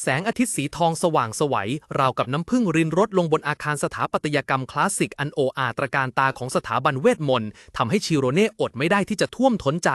แสงอาทิตย์สีทองสว่างสวัยราวกับน้ำพึ่งรินรดลงบนอาคารสถาปัตยกรรมคลาสสิกอันโออาตระการตาของสถาบันเวทมนต์ทำให้ชิโรเน่อดไม่ได้ที่จะท่วมท้นใจ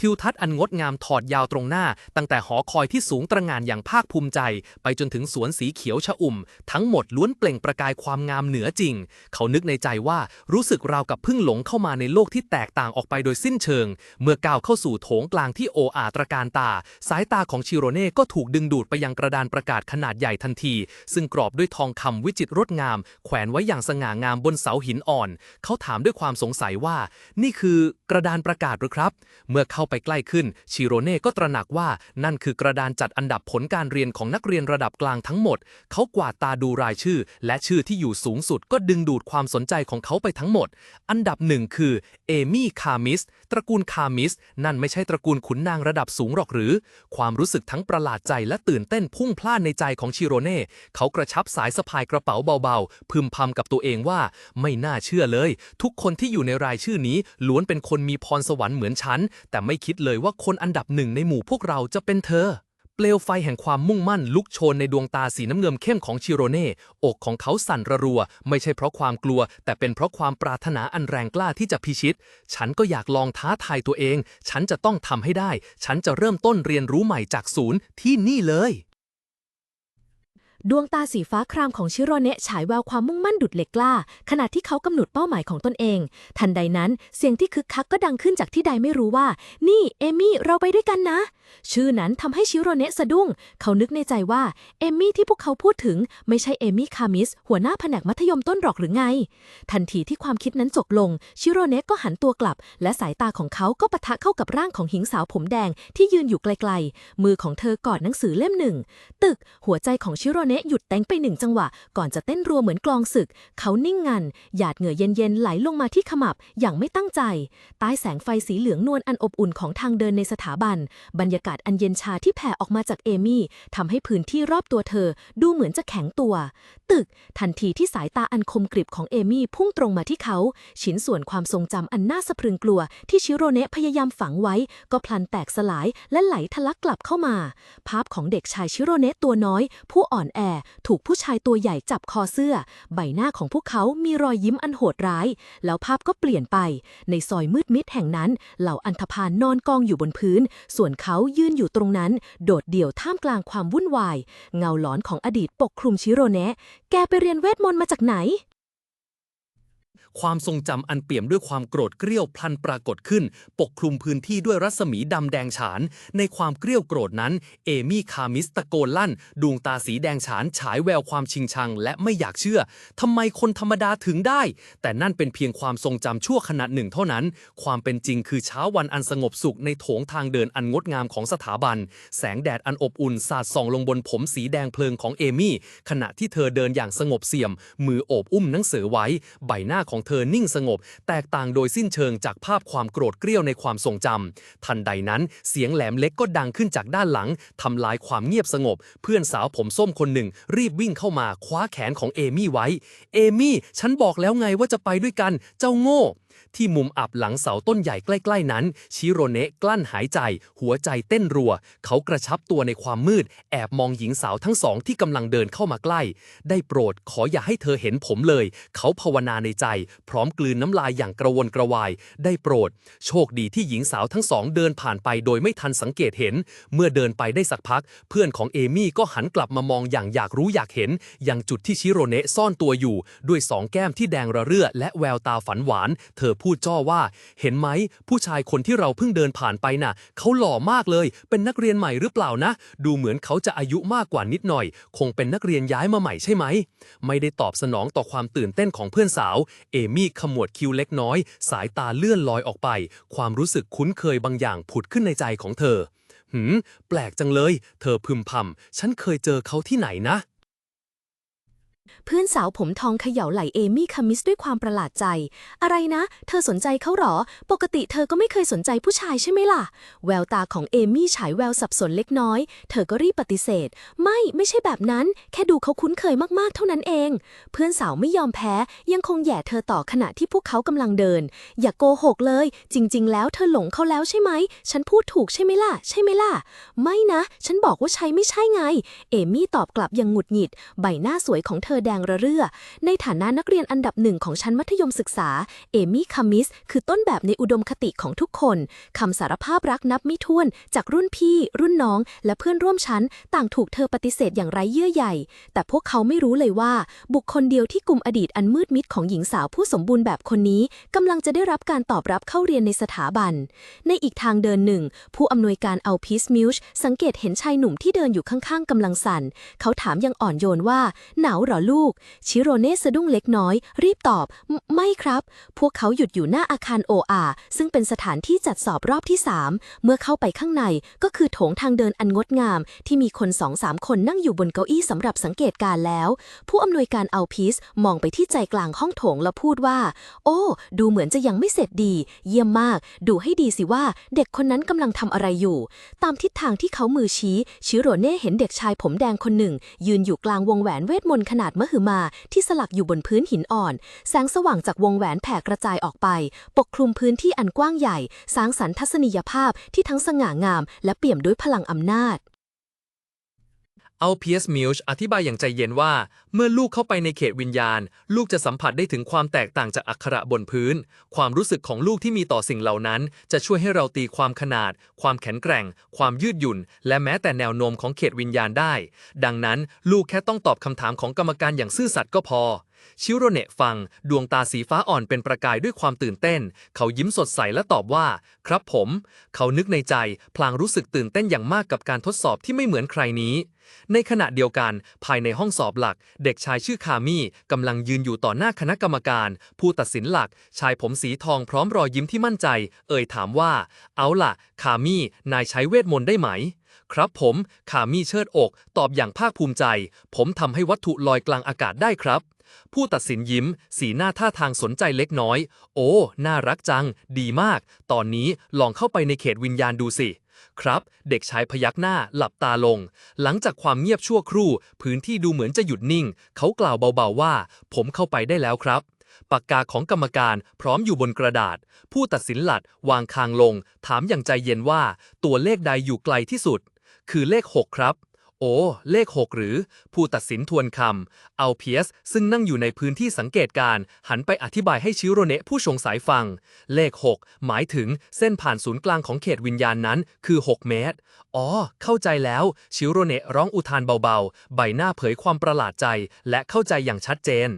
ทิวทัศน์อันงดงามถอดยาวตรงหน้า ตั้งแต่หอคอยที่สูงตระหง่านอย่างภาคภูมิใจ ไปจนถึงสวนสีเขียวชอุ่ม ทั้งหมดล้วนเปล่งประกายความงามเหนือจริง เขานึกในใจว่ารู้สึกราวกับพึ่งหลงเข้ามาในโลกที่แตกต่างออกไปโดยสิ้นเชิง เมื่อก้าวเข้าสู่โถงกลางที่โออาตระการตา สายตาของชิโรเน่ก็ถูกดึงดูดไปยังกระดานประกาศขนาดใหญ่ทันที ซึ่งกรอบด้วยทองคำวิจิตรรดงาม แขวนไว้อย่างสง่างามบนเสาหินอ่อน เขาถามด้วยความสงสัยว่า นี่คือกระดานประกาศหรือครับ เมื่อเข้าไปใกล้ขึ้น ชิโรเน่ก็ตระหนักว่านั่นคือกระดานจัดอันดับผลการเรียนของนักเรียนระดับกลางทั้งหมด เขากวาดตาดูรายชื่อ และชื่อที่อยู่สูงสุดก็ดึงดูดความสนใจของเขาไปทั้งหมด อันดับหนึ่งคือเอมี่คามิสตระกูลคามิส นั่นไม่ใช่ตระกูลขุนนางระดับสูงหรอกหรือ ความรู้สึกทั้งประหลาดใจและตื่นเต้นพุ่งพล่านในใจของชิโรเน่เขากระชับสายสะพายกระเป๋าเบาๆ พึมพำกับตัวเองว่า ไม่น่าเชื่อเลย ทุกคนที่อยู่ในรายชื่อนี้ ล้วนเป็นคนมีพรสวรรค์เหมือนฉัน แต่ไม่คิดเลยว่าคนอันดับหนึ่งในหมู่พวกเราจะเป็นเธอเปลวไฟแห่งความมุ่งมั่นลุกโชนในดวงตาสีน้ำเงินเข้มของชิโรเน่ อกของเขาสั่นระรัว ไม่ใช่เพราะความกลัว แต่เป็นเพราะความปรารถนาอันแรงกล้าที่จะพิชิต ฉันก็อยากลองท้าทายตัวเอง ฉันจะต้องทำให้ได้ ฉันจะเริ่มต้นเรียนรู้ใหม่จากศูนย์ที่นี่เลย ดวงตาสีฟ้าครามของชิโรเนะฉายแววความมุ่งมั่นดุดเหล็กกล้า ขณะที่เขากำหนดเป้าหมายของตนเอง ทันใดนั้นเสียงที่คึกคักก็ดังขึ้นจากที่ใดไม่รู้ว่า นี่ เอมี่ เราไปด้วยกันนะ ชื่อนั้นทำให้ชิโรเนะสะดุ้ง เขานึกในใจว่า เอมี่ที่พวกเขาพูดถึง ไม่ใช่เอมี่คามิส หัวหน้าแผนกมัธยมต้นหรอกหรือไง ทันทีที่ความคิดนั้นจบลง ชิโรเนะก็หันตัวกลับ และสายตาของเขาก็ปะทะเข้ากับร่างของหญิงสาวผมแดงที่ยืนอยู่ไกลๆ มือของเธอกอดหนังสือเล่มหนึ่ง ตึก หัวใจของชิโรเนะหยุดเต้งไปหนึ่งจังหวะ ก่อนจะเต้นรัวเหมือนกลองศึก เขานิ่งงัน หยาดเหงื่อเย็นๆไหลลงมาที่ขมับอย่างไม่ตั้งใจ ใต้แสงไฟสีเหลืองนวลอันอบอุ่นของทางเดินในสถาบัน บรรยากาศอันเย็นชาที่แผ่ออกมาจากเอมี่ทำให้พื้นที่รอบตัวเธอ ดูเหมือนจะแข็งตัว ตึก ทันทีที่สายตาอันคมกริบของเอมี่พุ่งตรงมาที่เขา ชิ้นส่วนความทรงจำอันน่าสะพรึงกลัว ที่ชิโรเนะพยายามฝังไว้ ก็พลันแตกสลายและไหลทะลักกลับเข้ามา ภาพของเด็กชายชิโรเนะตัวน้อย ผู้อ่อนแอถูกผู้ชายตัวใหญ่จับคอเสื้อ ใบหน้าของพวกเขามีรอยยิ้มอันโหดร้าย แล้วภาพก็เปลี่ยนไป ในซอยมืดมิดแห่งนั้น เหล่าอันธพาลนอนกองอยู่บนพื้น ส่วนเขายืนอยู่ตรงนั้น โดดเดี่ยวท่ามกลางความวุ่นวาย เงาหลอนของอดีตปกคลุมชิโรเนะ แกไปเรียนเวทมนต์มาจากไหน ความทรงจำอันเปี่ยมด้วยความโกรธเกรี้ยวพลันปรากฏขึ้น ปกคลุมพื้นที่ด้วยรัศมีดำแดงฉาน ในความเกรี้ยวโกรธนั้น เอมี่คามิสตะโกนลั่น ดวงตาสีแดงฉานฉายแววความชิงชัง และไม่อยากเชื่อทำไมคนธรรมดาถึงได้ แต่นั่นเป็นเพียงความทรงจำชั่วขณะหนึ่งเท่านั้น ความเป็นจริงคือเช้าวันอันสงบสุขในโถงทางเดินอันงดงามของสถาบัน แสงแดดอันอบอุ่นสาดส่องลงบนผมสีแดงเพลิงของเอมี่ขณะที่เธอเดินอย่างสงบเสี่ยม มือโอบอุ้มหนังสือไว้ ใบหน้าของเธอนิ่งสงบ แตกต่างโดยสิ้นเชิงจากภาพความโกรธเกรี้ยวในความทรงจำทันใดนั้น เสียงแหลมเล็กก็ดังขึ้นจากด้านหลังทำลายความเงียบสงบ เพื่อนสาวผมส้มคนหนึ่ง รีบวิ่งเข้ามาคว้าแขนของเอมี่ไว้ เอมี่ ฉันบอกแล้วไงว่าจะไปด้วยกัน เจ้าโง่ ที่มุมอับหลังเสาต้นใหญ่ใกล้ ๆนั้น ชิโรเนะกลั้นหายใจ หัวใจเต้นรัว เขากระชับตัวในความมืด แอบมองหญิงสาวทั้งสองที่กำลังเดินเข้ามาใกล้ ได้โปรดขออย่าให้เธอเห็นผมเลย เขาภาวนาในใจ พร้อมกลืนน้ำลายอย่างกระวนกระวาย ได้โปรด โชคดีที่หญิงสาวทั้งสองเดินผ่านไปโดยไม่ทันสังเกตเห็น เมื่อเดินไปได้สักพัก เพื่อนของเอมี่ก็หันกลับมามองอย่างอยากรู้อยากเห็นยังจุดที่ชิโรเนะซ่อนตัวอยู่ ด้วยสองแก้มที่แดงระเรื่อและแววตาฝันหวาน เธอพูดจ้อว่า เห็นไหม ผู้ชายคนที่เราเพิ่งเดินผ่านไปน่ะ เขาหล่อมากเลย เป็นนักเรียนใหม่หรือเปล่านะ ดูเหมือนเขาจะอายุมากกว่านิดหน่อย คงเป็นนักเรียนย้ายมาใหม่ใช่ไหม ไม่ได้ตอบสนองต่อความตื่นเต้นของเพื่อนสาว เอมี่ขมวดคิ้วเล็กน้อย สายตาเลื่อนลอยออกไป ความรู้สึกคุ้นเคยบางอย่างผุดขึ้นในใจของเธอ หืม แปลกจังเลย เธอพึมพำ ฉันเคยเจอเขาที่ไหนนะ เพื่อนสาวผมทองเขย่าไหลเอมี่คามิสด้วยความประหลาดใจ อะไรนะ เธอสนใจเขาหรอ ปกติเธอก็ไม่เคยสนใจผู้ชายใช่ไหมล่ะ แววตาของเอมี่ฉายแววสับสนเล็กน้อย เธอก็รีบปฏิเสธ ไม่ ไม่ใช่แบบนั้น แค่ดูเขาคุ้นเคยมากๆ เท่านั้นเอง เพื่อนสาวไม่ยอมแพ้ ยังคงแย่เธอต่อขณะที่พวกเขากำลังเดิน อย่าโกหกเลย จริง ๆ แล้วเธอหลงเขาแล้วใช่ไหม ฉันพูดถูกใช่ไหมล่ะ ใช่ไหมล่ะ ไม่นะ ฉันบอกว่าใช่ไม่ใช่ไง เอมี่ตอบกลับอยังหงุดหงิด ใบหน้าสวยของเธอแดงระเรื่อ ในฐานะนักเรียนอันดับหนึ่งของชั้นมัธยมศึกษา เอมี่คามิส คือต้นแบบในอุดมคติของทุกคนคำสารภาพรักนับไม่ถ้วน จากรุ่นพี่ รุ่นน้อง และเพื่อนร่วมชั้น ต่างถูกเธอปฏิเสธอย่างไร้เยื่อใยแต่พวกเขาไม่รู้เลยว่า บุคคลเดียวที่กลุ่มอดีตอันมืดมิดของหญิงสาวผู้สมบูรณ์แบบคนนี้กำลังจะได้รับการตอบรับเข้าเรียนในสถาบัน ในอีกทางเดินหนึ่ง ผู้อำนวยการเอาพีสมิลช์สังเกตเห็นชายหนุ่มที่เดินอยู่ข้างๆกำลังสั่น เขาถามยังอ่อนโยนว่า หนาวหรอลูก ชิโรเน่สะดุ้งเล็กน้อย รีบตอบ"ไม่ครับ พวกเขาหยุดอยู่หน้าอาคารโออาซึ่งเป็นสถานที่จัดสอบรอบที่ 3 เมื่อเข้าไปข้างในก็คือโถงทางเดินอันงดงาม ที่มีคนสองสามคนนั่งอยู่บนเก้าอี้สำหรับสังเกตการ์แล้ว ผู้อำนวยการเอาพีสมองไปที่ใจกลางห้องโถงแล้วพูดว่า โอ้ ดูเหมือนจะยังไม่เสร็จดี เยี่ยมมาก ดูให้ดีสิว่าเด็กคนนั้นกำลังทำอะไรอยู่ ตามทิศทางที่เขามือชี้ ชิโรเน่เห็นเด็กชายผมแดงคนหนึ่ง ยืนอยู่กลางวงแหวนเวทมนต์ขนาดมหึมาที่สลักอยู่บนพื้นหินอ่อน แสงสว่างจากวงแหวนแผ่กระจายออกไป ปกคลุมพื้นที่อันกว้างใหญ่ สร้างสรรค์ทัศนียภาพที่ทั้งสง่างาม และเปี่ยมด้วยพลังอำนาจ เอาเพียสมิลช์อธิบายอย่างใจเย็นว่า เมื่อลูกเข้าไปในเขตวิญญาณ ลูกจะสัมผัสได้ถึงความแตกต่างจากอักขระบนพื้น ความรู้สึกของลูกที่มีต่อสิ่งเหล่านั้น จะช่วยให้เราตีความขนาด ความแข็งแกร่ง ความยืดหยุ่น และแม้แต่แนวโน้มของเขตวิญญาณได้ ดังนั้นลูกแค่ต้องตอบคำถามของกรรมการอย่างซื่อสัตย์ก็พอ ชิโรเนะฟัง ดวงตาสีฟ้าอ่อนเป็นประกายด้วยความตื่นเต้น เขายิ้มสดใสและตอบว่า ครับผม เขานึกในใจ พลางรู้สึกตื่นเต้นอย่างมากกับการทดสอบที่ไม่เหมือนใครนี้ ในขณะเดียวกัน ภายในห้องสอบหลัก เด็กชายชื่อคามี่กำลังยืนอยู่ต่อหน้าคณะกรรมการ ผู้ตัดสินหลัก ชายผมสีทองพร้อมรอยยิ้มที่มั่นใจ เอ่ยถามว่า เอาล่ะ คามี่ นายใช้เวทมนต์ได้ไหมครับผม คามี่เชิดอก ตอบอย่างภาคภูมิใจ ผมทำให้วัตถุลอยกลางอากาศได้ครับ ผู้ตัดสินยิ้ม สีหน้าท่าทางสนใจเล็กน้อย โอ้ น่ารักจัง ดีมาก ตอนนี้ลองเข้าไปในเขตวิญญาณดูสิ ครับ เด็กชายพยักหน้าหลับตาลง หลังจากความเงียบชั่วครู่ พื้นที่ดูเหมือนจะหยุดนิ่ง เขากล่าวเบาๆว่า ผมเข้าไปได้แล้วครับปากกาของกรรมการพร้อมอยู่บนกระดาษ ผู้ตัดสินหลัดวางคางลง ถามอย่างใจเย็นว่า ตัวเลขใดอยู่ไกลที่สุด คือเลข 6 ครับ โอ้ เลข 6 หรือ ผู้ตัดสินทวนคำ เอาเพียส ซึ่งนั่งอยู่ในพื้นที่สังเกตการหันไปอธิบายให้ชิโรเนะผู้ชงสายฟัง เลข 6 หมายถึงเส้นผ่านศูนย์กลางของเขตวิญญาณนั้นคือ 6 เมตร อ๋อ เข้าใจแล้ว ชิโรเนะร้องอุทานเบาๆ ใบหน้าเผยความประหลาดใจ และเข้าใจอย่างชัดเจน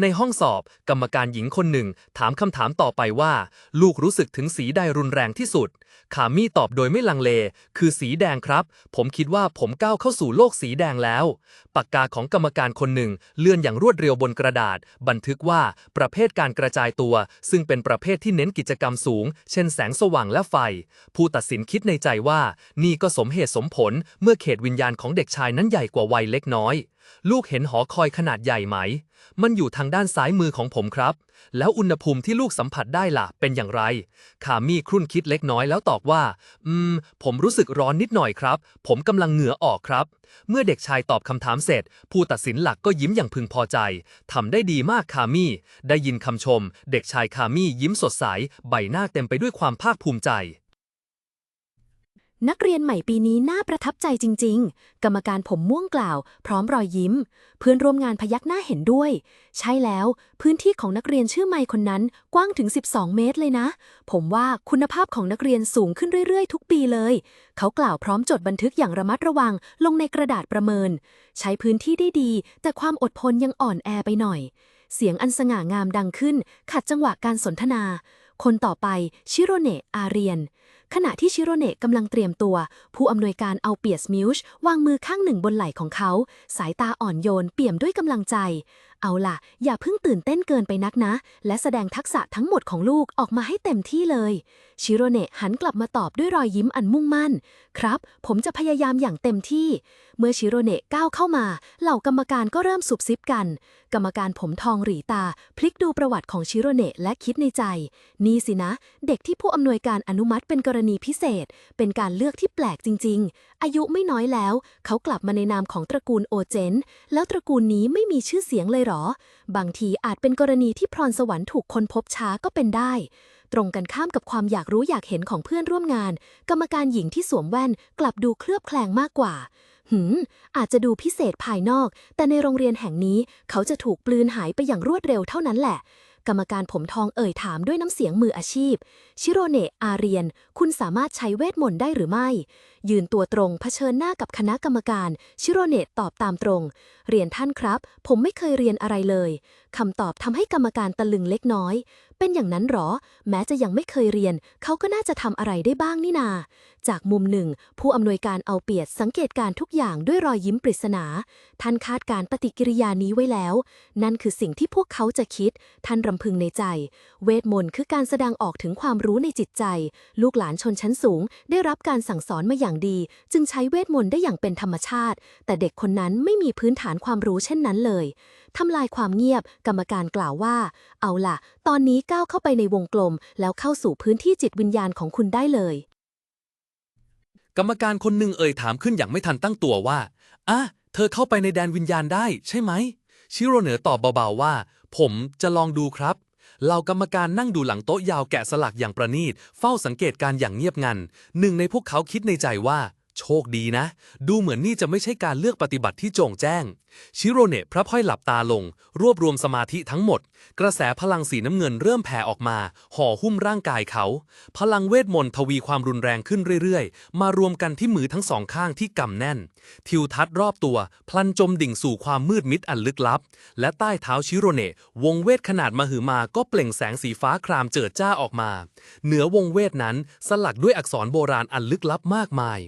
ในห้องสอบ กรรมการหญิงคนหนึ่ง ถามคำถามต่อไปว่า ลูกรู้สึกถึงสีใดรุนแรงที่สุด คามี่ตอบโดยไม่ลังเล คือสีแดงครับ ผมคิดว่าผมก้าวเข้าสู่โลกสีแดงแล้ว ปากกาของกรรมการคนหนึ่ง เลื่อนอย่างรวดเร็วบนกระดาษ บันทึกว่าประเภทการกระจายตัว ซึ่งเป็นประเภทที่เน้นกิจกรรมสูง เช่นแสงสว่างและไฟ ผู้ตัดสินคิดในใจว่า นี่ก็สมเหตุสมผล เมื่อเขตวิญญาณของเด็กชายนั้นใหญ่กว่าวัยเล็กน้อย ลูกเห็นหอคอยขนาดใหญ่ไหม มันอยู่ทางด้านซ้ายมือของผมครับ แล้วอุณหภูมิที่ลูกสัมผัสได้ล่ะ เป็นอย่างไร คามี่ครุ่นคิดเล็กน้อยแล้วตอบว่า อืม ผมรู้สึกร้อนนิดหน่อยครับ ผมกำลังเหงื่อออกครับ เมื่อเด็กชายตอบคำถามเสร็จ ผู้ตัดสินหลักก็ยิ้มอย่างพึงพอใจ ทำได้ดีมากคามี่ ได้ยินคำชม เด็กชายคามี่ยิ้มสดใส ใบหน้าเต็มไปด้วยความภาคภูมิใจ นักเรียนใหม่ปีนี้น่าประทับใจจริง ๆ กรรมการผมม่วงกล่าว พร้อมรอยยิ้ม เพื่อนร่วมงานพยักหน้าเห็นด้วย ใช่แล้ว พื้นที่ของนักเรียนชื่อไมค์คนนั้นกว้างถึง 12 เมตรเลยนะ ผมว่าคุณภาพของนักเรียนสูงขึ้นเรื่อย ๆ ทุกปีเลย เขากล่าวพร้อมจดบันทึกอย่างระมัดระวังลงในกระดาษประเมิน ใช้พื้นที่ได้ดี แต่ความอดทนยังอ่อนแอไปหน่อย เสียงอันสง่างามดังขึ้น ขัดจังหวะการสนทนา คนต่อไปชิโรเนะอาเรียน ขณะที่ชิโรเนะกำลังเตรียมตัว ผู้อำนวยการเอาเปียสมิวช์วางมือข้างหนึ่งบนไหล่ของเขา สายตาอ่อนโยนเปี่ยมด้วยกำลังใจ เอาล่ะ อย่าเพิ่งตื่นเต้นเกินไปนักนะ และแสดงทักษะทั้งหมดของลูกออกมาให้เต็มที่เลย ชิโรเนะหันกลับมาตอบด้วยรอยยิ้มอันมุ่งมั่น ครับ ผมจะพยายามอย่างเต็มที่ เมื่อชิโรเนะก้าวเข้ามา เหล่ากรรมการก็เริ่มสุบซิบกัน กรรมการผมทองหรีตา พลิกดูประวัติของชิโรเนะและคิดในใจ นี่สินะ เด็กที่ผู้อำนวยการอนุมัติเป็นกรณีพิเศษ เป็นการเลือกที่แปลกจริง ๆ อายุไม่น้อยแล้ว เขากลับมาในนามของตระกูลโอเจน แล้วตระกูลนี้ไม่มีชื่อเสียงเลยหรอ บางทีอาจเป็นกรณีที่พรสวรรค์ถูกคนพบช้าก็เป็นได้ ตรงกันข้ามกับความอยากรู้อยากเห็นของเพื่อนร่วมงาน กรรมการหญิงที่สวมแว่นกลับดูเคลือบแคลงมากกว่า หืม อาจจะดูพิเศษภายนอก แต่ในโรงเรียนแห่งนี้ เขาจะถูกปลืนหายไปอย่างรวดเร็วเท่านั้นแหละกรรมการผมทองเอ่ยถามด้วยน้ำเสียงมืออาชีพ ชิโรเนะอาเรียน คุณสามารถใช้เวทมนต์ได้หรือไม่ ยืนตัวตรงเผชิญหน้ากับคณะกรรมการ ชิโรเนะตอบตามตรง เรียนท่านครับ ผมไม่เคยเรียนอะไรเลยคำตอบทำให้กรรมการตะลึงเล็กน้อย เป็นอย่างนั้นหรอ แม้จะยังไม่เคยเรียน เขาก็น่าจะทำอะไรได้บ้างนี่นา จากมุมหนึ่ง ผู้อำนวยการเอาเปรียบสังเกตการทุกอย่างด้วยรอยยิ้มปริศนา ท่านคาดการปฏิกิริยานี้ไว้แล้ว นั่นคือสิ่งที่พวกเขาจะคิด ท่านรำพึงในใจ เวทมนต์คือการแสดงออกถึงความรู้ในจิตใจ ลูกหลานชนชั้นสูง ได้รับการสั่งสอนมาอย่างดี จึงใช้เวทมนต์ได้อย่างเป็นธรรมชาติ แต่เด็กคนนั้นไม่มีพื้นฐานความรู้เช่นนั้นเลยทำลายความเงียบ กรรมการกล่าวว่า เอาล่ะ ตอนนี้ก้าวเข้าไปในวงกลม แล้วเข้าสู่พื้นที่จิตวิญญาณของคุณได้เลย กรรมการคนหนึ่งเอ่ยถามขึ้นอย่างไม่ทันตั้งตัวว่าอะเธอเข้าไปในแดนวิญญาณได้ใช่ไหม ชิโรเหนือตอบเบาๆว่า ผมจะลองดูครับ เหล่ากรรมการนั่งดูหลังโต๊ะยาวแกะสลักอย่างประณีต เฝ้าสังเกตการอย่างเงียบงัน หนึ่งในพวกเขาคิดในใจว่า โชคดีนะ ดูเหมือนนี่จะไม่ใช่การเลือกปฏิบัติที่โจงแจ้ง ชิโรเนะพระพ่อยหลับตาลง รวบรวมสมาธิทั้งหมด กระแสพลังสีน้ำเงินเริ่มแผ่ออกมา ห่อหุ้มร่างกายเขา พลังเวทมนต์ทวีความรุนแรงขึ้นเรื่อยๆ มารวมกันที่มือทั้งสองข้างที่กำแน่น ทิวทัศน์รอบตัว พลันจมดิ่งสู่ความมืดมิดอันลึกลับ และใต้เท้าชิโรเนะวงเวทขนาดมหึมาก็เปล่งแสงสีฟ้าครามเจิดจ้าออกมา เหนือวงเวทนั้นสลักด้วยอักษรโบราณอันลึกลับมากมาย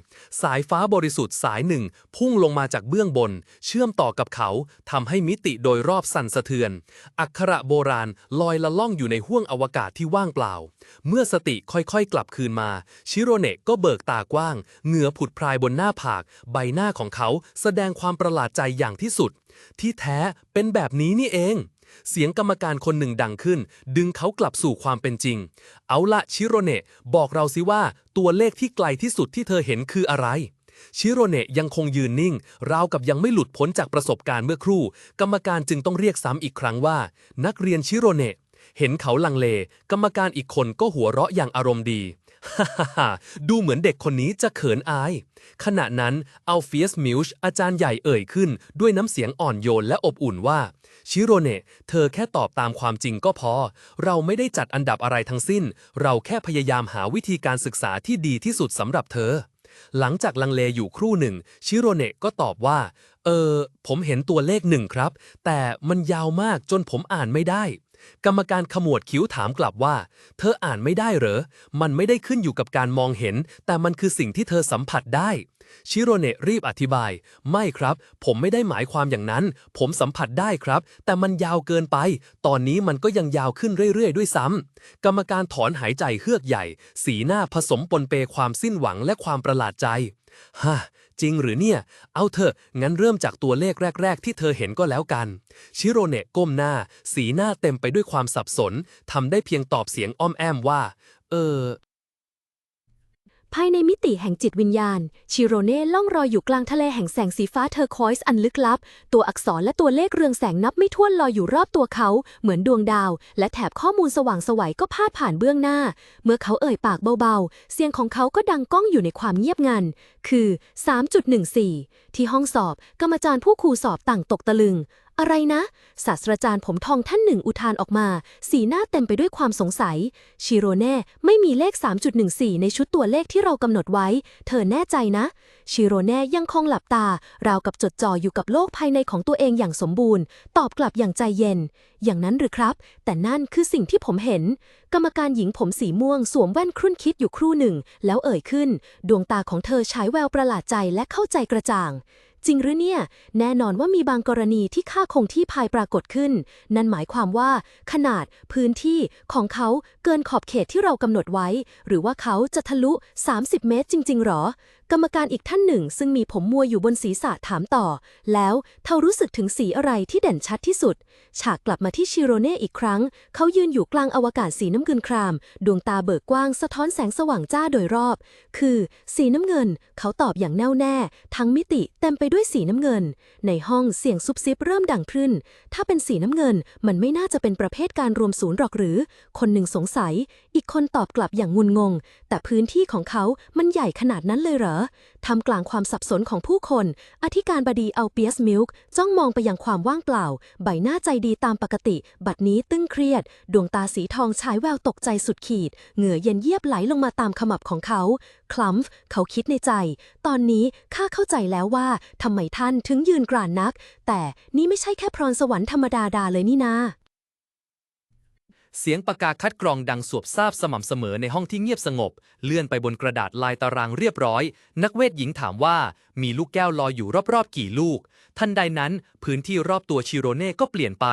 สายฟ้าบริสุทธิ์สายหนึ่ง พุ่งลงมาจากเบื้องบน เชื่อมต่อกับเขาทำให้มิติโดยรอบสั่นสะเทือน อักขระโบราณลอยละล่องอยู่ในห้วงอวกาศที่ว่างเปล่า เมื่อสติค่อยๆ กลับคืนมา ชิโรเนะก็เบิกตากว้าง เหงื่อผุดพรายบนหน้าผาก ใบหน้าของเขาแสดงความประหลาดใจอย่างที่สุด ที่แท้เป็นแบบนี้นี่เอง เสียงกรรมการคนหนึ่งดังขึ้น ดึงเขากลับสู่ความเป็นจริง เอาละชิโรเนะบอกเราสิว่าตัวเลขที่ไกลที่สุดที่เธอเห็นคืออะไรชิโรเนะยังคงยืนนิ่ง ราวกับยังไม่หลุดพ้นจากประสบการณ์เมื่อครู่ กรรมการจึงต้องเรียกซ้ำอีกครั้งว่า นักเรียนชิโรเนะเห็นเขาลังเล กรรมการอีกคนก็หัวเราะอย่างอารมณ์ดี ฮ่าฮ่าดูเหมือนเด็กคนนี้จะเขินอาย ขณะนั้นอัลเฟียสมิลช์อาจารย์ใหญ่เอ่ยขึ้น ด้วยน้ำเสียงอ่อนโยนและอบอุ่นว่า ชิโรเนะเธอแค่ตอบตามความจริงก็พอ เราไม่ได้จัดอันดับอะไรทั้งสิ้น เราแค่พยายามหาวิธีการศึกษาที่ดีที่สุดสำหรับเธอ หลังจากลังเลอยู่ครู่หนึ่ง ชิโรเนะก็ตอบว่า เออ ผมเห็นตัวเลขหนึ่งครับ แต่มันยาวมากจนผมอ่านไม่ได้ กรรมการขมวดคิ้วถามกลับว่า เธออ่านไม่ได้เหรอ มันไม่ได้ขึ้นอยู่กับการมองเห็น แต่มันคือสิ่งที่เธอสัมผัสได้ ชิโรเนะรีบอธิบาย ไม่ครับ ผมไม่ได้หมายความอย่างนั้น ผมสัมผัสได้ครับ แต่มันยาวเกินไป ตอนนี้มันก็ยังยาวขึ้นเรื่อย ๆ ด้วยซ้ำ กรรมการถอนหายใจเฮือกใหญ่ สีหน้าผสมปนเปความสิ้นหวังและความประหลาดใจ ฮ่า จริงหรือเนี่ย เอาเถอะ งั้นเริ่มจากตัวเลขแรก ๆ ที่เธอเห็นก็แล้วกัน ชิโรเนะก้มหน้า สีหน้าเต็มไปด้วยความสับสน ทำได้เพียงตอบเสียงอ้อมแอมว่า เออ ภายในมิติแห่งจิตวิญญาณ ชิโรเน่ล่องรอยอยู่กลางทะเลแห่งแสงสีฟ้าเทอร์คอยส์อันลึกลับ ตัวอักษรและตัวเลขเรืองแสงนับไม่ถ้วนลอยอยู่รอบตัวเขา เหมือนดวงดาว และแถบข้อมูลสว่างสวัยก็พาดผ่านเบื้องหน้า เมื่อเขาเอ่ยปากเบาๆ เสียงของเขาก็ดังก้องอยู่ในความเงียบงัน คือ 3.14 ที่ห้องสอบ กรรมจารย์ผู้ครูสอบต่างตกตะลึง อะไรนะ ศาสตราจารย์ผมทองท่านหนึ่งอุทานออกมา สีหน้าเต็มไปด้วยความสงสัย ชิโรเน่ไม่มีเลข 3.14 ในชุดตัวเลขที่เรากำหนดไว้ เธอแน่ใจนะ ชิโรเน่ยังคงหลับตา ราวกับจดจ่ออยู่กับโลกภายในของตัวเองอย่างสมบูรณ์ ตอบกลับอย่างใจเย็น อย่างนั้นหรือครับ แต่นั่นคือสิ่งที่ผมเห็น กรรมการหญิงผมสีม่วงสวมแว่นครุ่นคิดอยู่ครู่หนึ่ง แล้วเอ่ยขึ้น ดวงตาของเธอฉายแววประหลาดใจและเข้าใจกระจ่าง จริงหรือเนี่ย แน่นอนว่ามีบางกรณีที่ค่าคงที่พายปรากฏขึ้น นั่นหมายความว่า ขนาดพื้นที่ของเขาเกินขอบเขตที่เรากำหนดไว้ หรือว่าเขาจะทะลุ 30 เมตรจริง ๆ หรอ กรรมการอีกท่านหนึ่ง ซึ่งมีผมมัวอยู่บนศีรษะถามต่อ แล้วเธอรู้สึกถึงสีอะไรที่เด่นชัดที่สุด ฉากกลับมาที่ชิโรเน่อีกครั้ง เขายืนอยู่กลางอวกาศสีน้ำเงินคราม ดวงตาเบิกกว้างสะท้อนแสงสว่างจ้าโดยรอบ คือ สีน้ำเงิน เขาตอบอย่างแน่วแน่ ทั้งมิติเต็มไปด้วยสีน้ำเงิน ในห้องเสียงซุบซิบเริ่มดังขึ้น ถ้าเป็นสีน้ำเงิน มันไม่น่าจะเป็นประเภทการรวมศูนย์หรอกหรือ คนหนึ่งสงสัย อีกคนตอบกลับอย่างงุนงง แต่พื้นที่ของเขามันใหญ่ขนาดนั้นเลยเหรอทำกลางความสับสนของผู้คน อธิการบดีเอาเปียสมิลค์จ้องมองไปยังความว่างเปล่า ใบหน้าใจดีตามปกติ บัดนี้ตึงเครียด ดวงตาสีทองฉายแววตกใจสุดขีด เหงื่อเย็นเยียบไหลลงมาตามขมับของเขา คลัมฟ์เขาคิดในใจ ตอนนี้ข้าเข้าใจแล้วว่าทำไมท่านถึงยืนกรานนัก แต่นี่ไม่ใช่แค่พรสวรรค์ธรรมดาดาเลยนี่นา เสียงปากกาคัดกรองดังสวบซาบสม่ำเสมอในห้องที่เงียบสงบ เลื่อนไปบนกระดาษลายตารางเรียบร้อย นักเวทหญิงถามว่ามีลูกแก้วลอยอยู่รอบๆ กี่ลูก ทันใดนั้น พื้นที่รอบตัวชิโรเน่ก็เปลี่ยนไป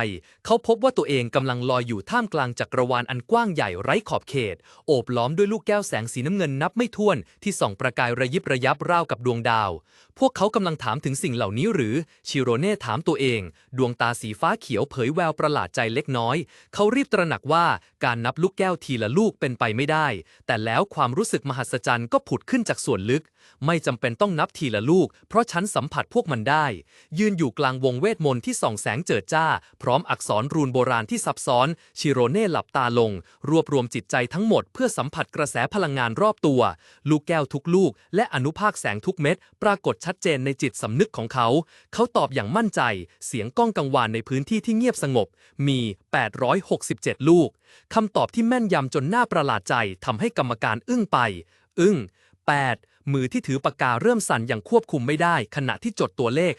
เขาพบว่าตัวเองกำลังลอยอยู่ท่ามกลางจักรวาลอันกว้างใหญ่ไร้ขอบเขต โอบล้อมด้วยลูกแก้วแสงสีน้ำเงินนับไม่ถ้วนที่ส่องประกายระยิบระยับราวกับดวงดาวพวกเขากำลังถามถึงสิ่งเหล่านี้หรือ ชิโรเน่ถามตัวเอง ดวงตาสีฟ้าเขียวเผยแววประหลาดใจเล็กน้อย เขารีบตระหนักว่าการนับลูกแก้วทีละลูกเป็นไปไม่ได้ แต่แล้วความรู้สึกมหัศจรรย์ก็ผุดขึ้นจากส่วนลึก ไม่จำเป็นต้องนับทีละลูก เพราะฉันสัมผัสพวกมันได้ ยืนอยู่กลางวงเวทมนต์ที่ส่องแสงเจิดจ้า พร้อมอักษรรูนโบราณที่ซับซ้อน ชิโรเน่หลับตาลง รวบรวมจิตใจทั้งหมดเพื่อสัมผัสกระแสพลังงานรอบตัว ลูกแก้วทุกลูก และอนุภาคแสงทุกเม็ดปรากฏชัดเจนในจิตสำนึกของเขา เขาตอบอย่างมั่นใจ เสียงก้องกังวานในพื้นที่ที่เงียบสงบ มี 867 ลูก คำตอบที่แม่นยำจนน่าประหลาดใจทำให้กรรมการอึ้งไป อึ้ง 8 มือที่ถือปากกาเริ่มสั่นอย่างควบคุมไม่ได้ ขณะที่จดตัวเลข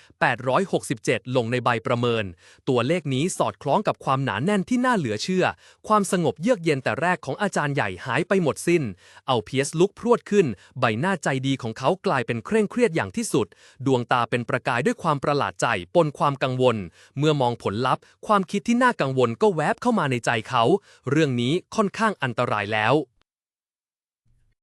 867 ลงในใบประเมิน ตัวเลขนี้สอดคล้องกับความหนาแน่นที่น่าเหลือเชื่อ ความสงบเยือกเย็นแต่แรกของอาจารย์ใหญ่หายไปหมดสิ้น เอาเพียสลุกพรวดขึ้น ใบหน้าใจดีของเขากลายเป็นเคร่งเครียดอย่างที่สุด ดวงตาเป็นประกายด้วยความประหลาดใจปนความกังวล เมื่อมองผลลัพธ์ ความคิดที่น่ากังวลก็แวบเข้ามาในใจเขา เรื่องนี้ค่อนข้างอันตรายแล้ว